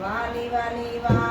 વાલી વાલી વા